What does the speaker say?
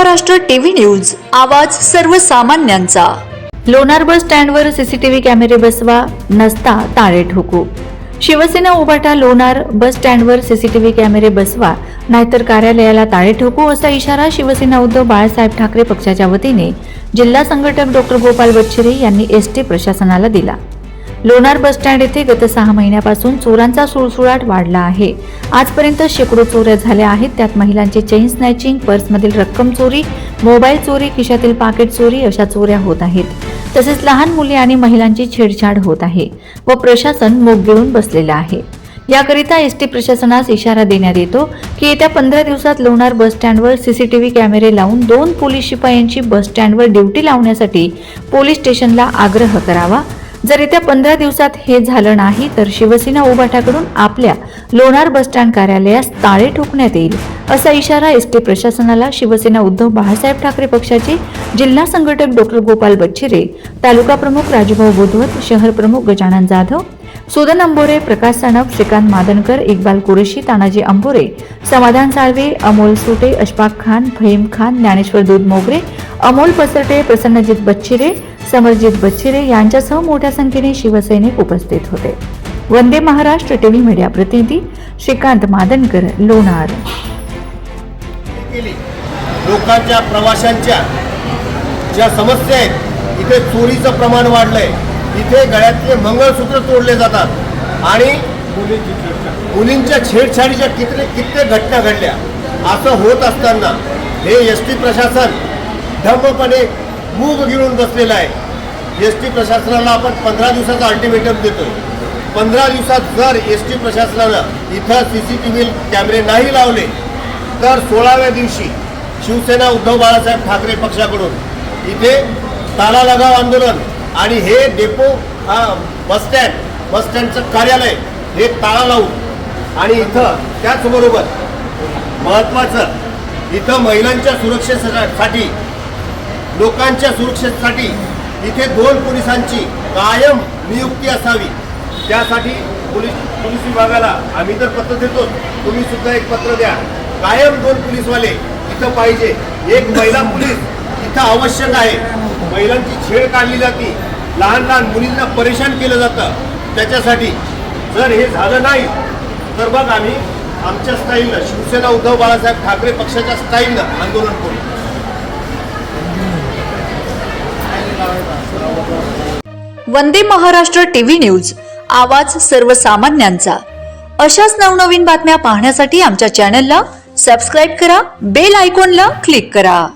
Maharashtra TV news आवाज सर्वसामान्यांचा. लोणार बस स्टँडवर सीसीटीव्ही कॅमेरे बसवा नसता ताळे ठोकू. शिवसेना उभाटा लोणार बस स्टँडवर सीसीटीव्ही कॅमेरे बसवा नाहीतर कार्यालयाला ताळे ठोकू असा इशारा शिवसेना उद्धव बाळासाहेब ठाकरे पक्षाच्या वतीने जिल्हा संघटक डॉक्टर गोपाल बच्छिरे यांनी एसटी प्रशासनाला दिला. लोणार बस स्टँड येथे गत सहा महिन्यापासून चोरांचा सुळसुळाट वाढला आहे. आजपर्यंत शेकडो चोऱ्या झाल्या आहेत. त्यात महिलांची चेन स्नॅचिंग पर्समधील रक्कम चोरी मोबाईल चोरी खिशातील पाकिट चोरी अशा चोऱ्या होत आहेत. तसेच लहान मुले आणि महिलांची छेडछाड होत आहे व प्रशासन मोग घेऊन बसलेलं आहे. याकरिता एस टी प्रशासनास इशारा देण्यात येतो की येत्या पंधरा दिवसात लोणार बस स्टँडवर सीसीटीव्ही कॅमेरे लावून दोन पोलीस शिपायांची बस स्टँडवर ड्युटी लावण्यासाठी पोलीस स्टेशनला आग्रह करावा. जर येत्या पंधरा दिवसात हे झालं नाही तर शिवसेना उभाटाकडून आपल्या लोणार बसस्टँड कार्यालयास ताळे ठोकण्यात येईल असा इशारा एसटी प्रशासनाला शिवसेना उद्धव बाळासाहेब ठाकरे पक्षाचे जिल्हा संघटक डॉक्टर गोपाल बच्छिरे तालुका प्रमुख राजूभाऊ बोधवत शहर प्रमुख गजानन जाधव सुदन अंबोरे प्रकाश सानप श्रीकांत मादनकर इक्बाल कुरेशी तानाजी अंबोरे समाधान साळवे अमोल सुटे अशफाक खान फहीम खान ज्ञानेश्वर दूध मोगरे अमोल पसरटे प्रसन्नजित बच्छिरे समरजित बच्छिरे यांच्यासह मोठ्या संख्येने शिवसैनिक उपस्थित होते. वंदे महाराष्ट्र टीव्ही मीडिया प्रतिनिधी श्रीकांत मादनकर लोणार. लोकांच्या प्रवाशांच्या ज्या समस्या आहेत इथे चोरीचं प्रमाण वाढलंय. इथे गळ्यातले मंगळसूत्र तोडले जातात. आणि मुलींच्या छेडछाडीच्या कितने कित्येक घटना घडल्या? असं होत असताना हे एस टी प्रशासन धम्मपणे मूग घेऊन बसलेलं आहे. एस टी प्रशासनाला आपण पंधरा दिवसाचा अल्टिमेटम देतो पंधरा दिवसात जर एस टी प्रशासनानं इथं सी सी टी व्ही कॅमेरे नाही लावले तर सोळाव्या दिवशी शिवसेना उद्धव बाळासाहेब ठाकरे पक्षाकडून इथे ताला लगाव आंदोलन आणि हे डेपो हा बसस्टँड बसस्टँडचं कार्यालय हे ताळा लावून. आणि इथं त्याचबरोबर महत्त्वाचं इथं महिलांच्या सुरक्षेसाठी लोकांच्या सुरक्षेसाठी इथे दोन पोलिसांची कायम नियुक्ती असावी. त्यासाठी पोलीस पोलीस विभागाला आम्ही तर पत्र देतो तुम्ही सुद्धा एक पत्र द्या. कायम दोन पोलीसवाले इथं पाहिजे. एक महिला पोलीस इथं आवश्यक आहे. महिलांची छेड काढली जाते. लहान लहान मुलींना परेशान केलं जातं. त्याच्यासाठी जर हे झालं नाही तर मग आम्ही आमच्या स्टाईलनं शिवसेना उद्धव बाळासाहेब ठाकरे पक्षाच्या स्टाईलनं आंदोलन करू. वंदे महाराष्ट्र टीव्ही न्यूज आवाज सर्वसामान्यांचा. अशाच नवनवीन बातम्या पाहण्यासाठी आमच्या चॅनलला सबस्क्राईब करा बेल आयकॉनला क्लिक करा.